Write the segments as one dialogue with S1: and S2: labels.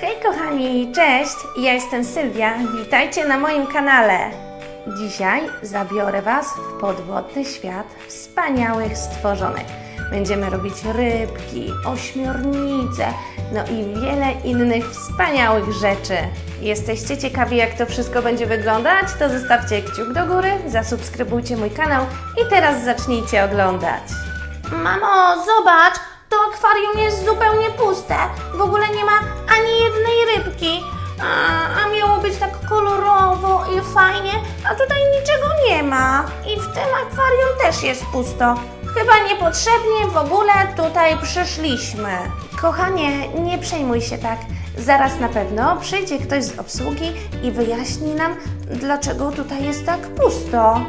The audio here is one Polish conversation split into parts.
S1: Hej kochani, cześć! Ja jestem Sylwia. Witajcie na moim kanale. Dzisiaj zabiorę Was w podwodny świat wspaniałych stworzonek. Będziemy robić rybki, ośmiornice, no i wiele innych wspaniałych rzeczy. Jesteście ciekawi, jak to wszystko będzie wyglądać? To zostawcie kciuk do góry, zasubskrybujcie mój kanał i teraz zacznijcie oglądać. Mamo, zobacz! To akwarium jest zupełnie puste. W ogóle nie ma ani jednej rybki. A, a miało być tak kolorowo i fajnie, a tutaj niczego nie ma. I w tym akwarium też jest pusto. Chyba niepotrzebnie w ogóle tutaj przyszliśmy. Kochanie, nie przejmuj się tak. Zaraz na pewno przyjdzie ktoś z obsługi i wyjaśni nam, dlaczego tutaj jest tak pusto.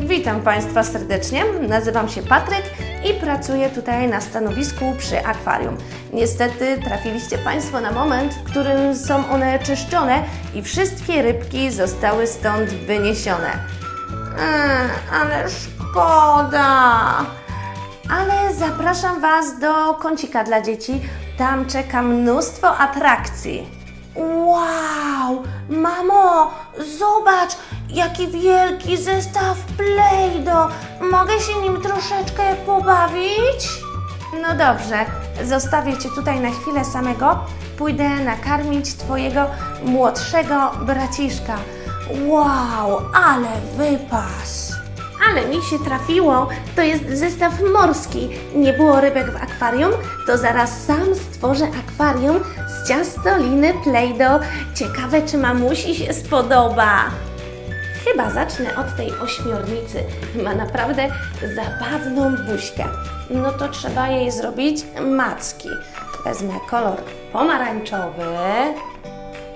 S1: Witam Państwa serdecznie. Nazywam się Patryk i pracuję tutaj na stanowisku przy akwarium. Niestety trafiliście Państwo na moment, w którym są one czyszczone i wszystkie rybki zostały stąd wyniesione. Eee, ale szkoda. Ale zapraszam Was do kącika dla dzieci. Tam czeka mnóstwo atrakcji. Wow! Mamo, zobacz, jaki wielki zestaw Play-Doh. Mogę się nim troszeczkę pobawić? No dobrze, zostawię Cię tutaj na chwilę samego. Pójdę nakarmić Twojego młodszego braciszka. Wow, ale wypas! Ale mi się trafiło, to jest zestaw morski. Nie było rybek w akwarium, to zaraz sam stworzę akwarium z ciastoliny Play-Doh. Ciekawe, czy mamusi się spodoba. Chyba zacznę od tej ośmiornicy. Ma naprawdę zabawną buźkę. No to trzeba jej zrobić macki. Wezmę kolor pomarańczowy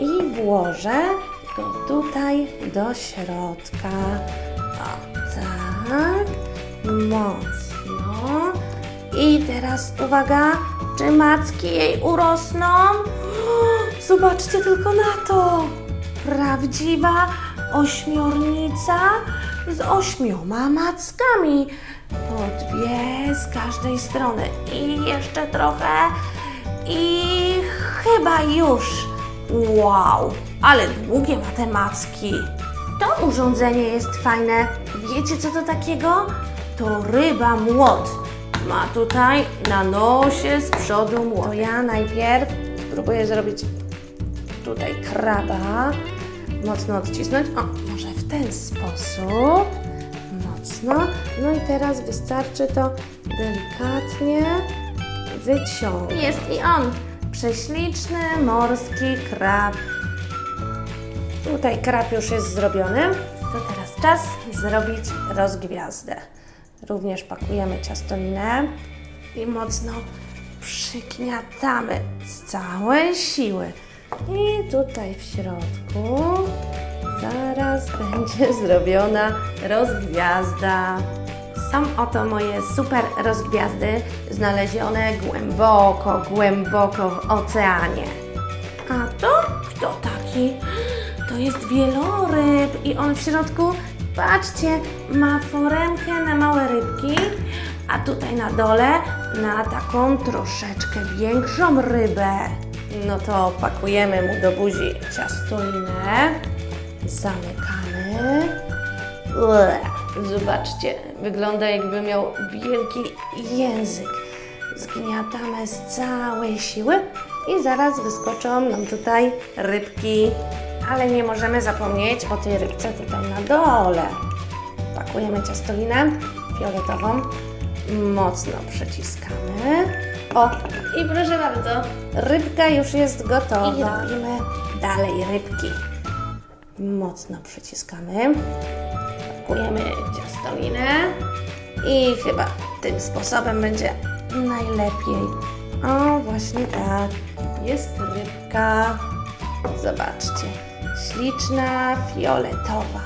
S1: i włożę go tutaj do środka. O, tak. Mocno. I teraz uwaga, czy macki jej urosną? Zobaczcie tylko na to! Prawdziwa ośmiornica z ośmioma mackami. Po dwie z każdej strony. I jeszcze trochę. I chyba już. Wow, ale długie ma te macki. To urządzenie jest fajne. Wiecie co to takiego? To ryba młot. Ma tutaj na nosie z przodu młot. To ja najpierw spróbuję zrobić tutaj kraba. Mocno odcisnąć. O, może w ten sposób. Mocno. No i teraz wystarczy to delikatnie wyciągnąć. Jest i on. Prześliczny morski krab. Tutaj krab już jest zrobiony. To teraz czas zrobić rozgwiazdę. Również pakujemy ciastolinę i mocno przygniatamy z całej siły. I tutaj w środku zaraz będzie zrobiona rozgwiazda. Są oto moje super rozgwiazdy, znalezione głęboko, głęboko w oceanie. A to kto taki? To jest wieloryb i on w środku, patrzcie, ma foremkę na małe rybki, a tutaj na dole na taką troszeczkę większą rybę. No to pakujemy mu do buzi ciastolinę, zamykamy. Zobaczcie, wygląda jakby miał wielki język. Zgniatamy z całej siły i zaraz wyskoczą nam tutaj rybki. Ale nie możemy zapomnieć o tej rybce tutaj na dole. Pakujemy ciastolinę fioletową, mocno przyciskamy. O, i proszę bardzo, rybka już jest gotowa. I robimy dalej rybki. Mocno przyciskamy. Pakujemy ciastolinę i chyba tym sposobem będzie najlepiej. O, właśnie tak. Jest rybka. Zobaczcie. Śliczna, fioletowa.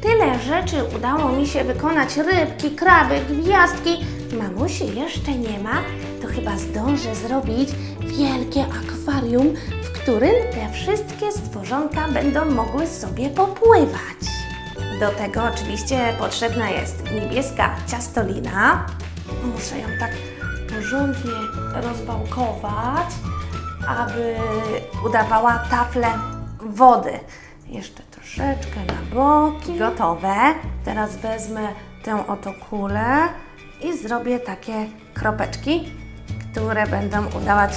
S1: Tyle rzeczy udało mi się wykonać. Rybki, kraby, gwiazdki. Mamusi jeszcze nie ma, to chyba zdążę zrobić wielkie akwarium, w którym te wszystkie stworzonka będą mogły sobie popływać. Do tego oczywiście potrzebna jest niebieska ciastolina. Muszę ją tak porządnie rozwałkować. aby udawała taflę wody. Jeszcze troszeczkę na boki. Gotowe. Teraz wezmę tę oto kulę i zrobię takie kropeczki, które będą udawać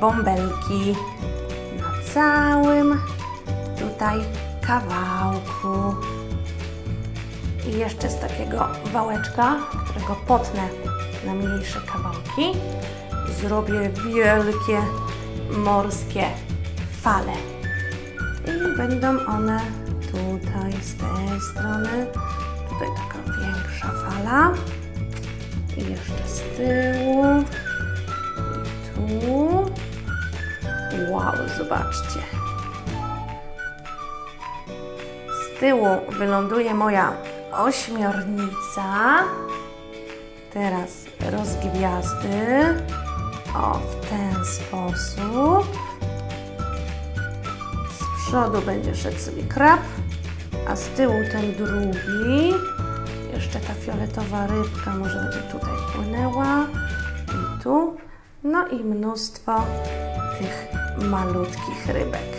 S1: bąbelki na całym tutaj kawałku. I jeszcze z takiego wałeczka, którego potnę na mniejsze kawałki, zrobię wielkie morskie fale. I będą one tutaj z tej strony. Tutaj taka większa fala. I jeszcze z tyłu. I tu. Wow, zobaczcie. Z tyłu wyląduje moja ośmiornica. Teraz rozgwiazdy. O, w ten sposób. Z przodu będzie szedł sobie krab, a z tyłu ten drugi. Jeszcze ta fioletowa rybka może będzie tutaj płynęła. I tu. No i mnóstwo tych malutkich rybek.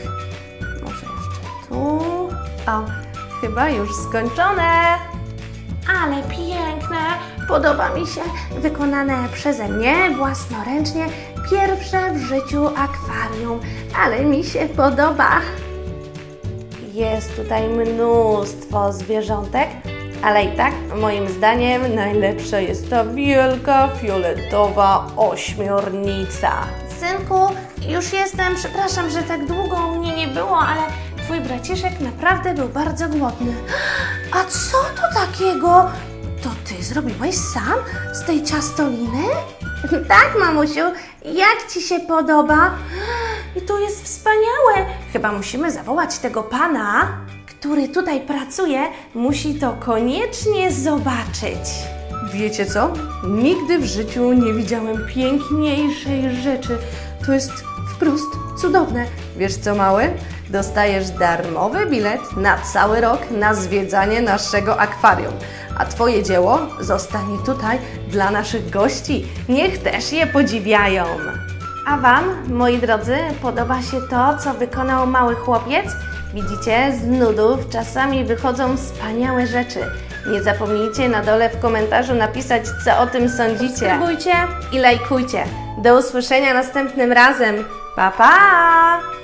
S1: Może jeszcze tu. O, chyba już skończone. Ale piękne! Podoba mi się wykonane przeze mnie własnoręcznie pierwsze w życiu akwarium, ale mi się podoba. Jest tutaj mnóstwo zwierzątek, ale i tak moim zdaniem najlepsza jest ta wielka fioletowa ośmiornica. Synku, już jestem, przepraszam, że tak długo mnie nie było, ale twój braciszek naprawdę był bardzo głodny. A co to takiego? To ty zrobiłeś sam z tej ciastoliny? tak, mamusiu. Jak ci się podoba? I to jest wspaniałe. Chyba musimy zawołać tego pana, który tutaj pracuje. Musi to koniecznie zobaczyć. Wiecie co? Nigdy w życiu nie widziałem piękniejszej rzeczy. To jest wprost cudowne. Wiesz co, mały? Dostajesz darmowy bilet na cały rok na zwiedzanie naszego akwarium. A Twoje dzieło zostanie tutaj dla naszych gości. Niech też je podziwiają. A Wam, moi drodzy, podoba się to, co wykonał mały chłopiec? Widzicie, z nudów czasami wychodzą wspaniałe rzeczy. Nie zapomnijcie na dole w komentarzu napisać, co o tym sądzicie. Subskrybujcie i lajkujcie. Do usłyszenia następnym razem. Pa, pa!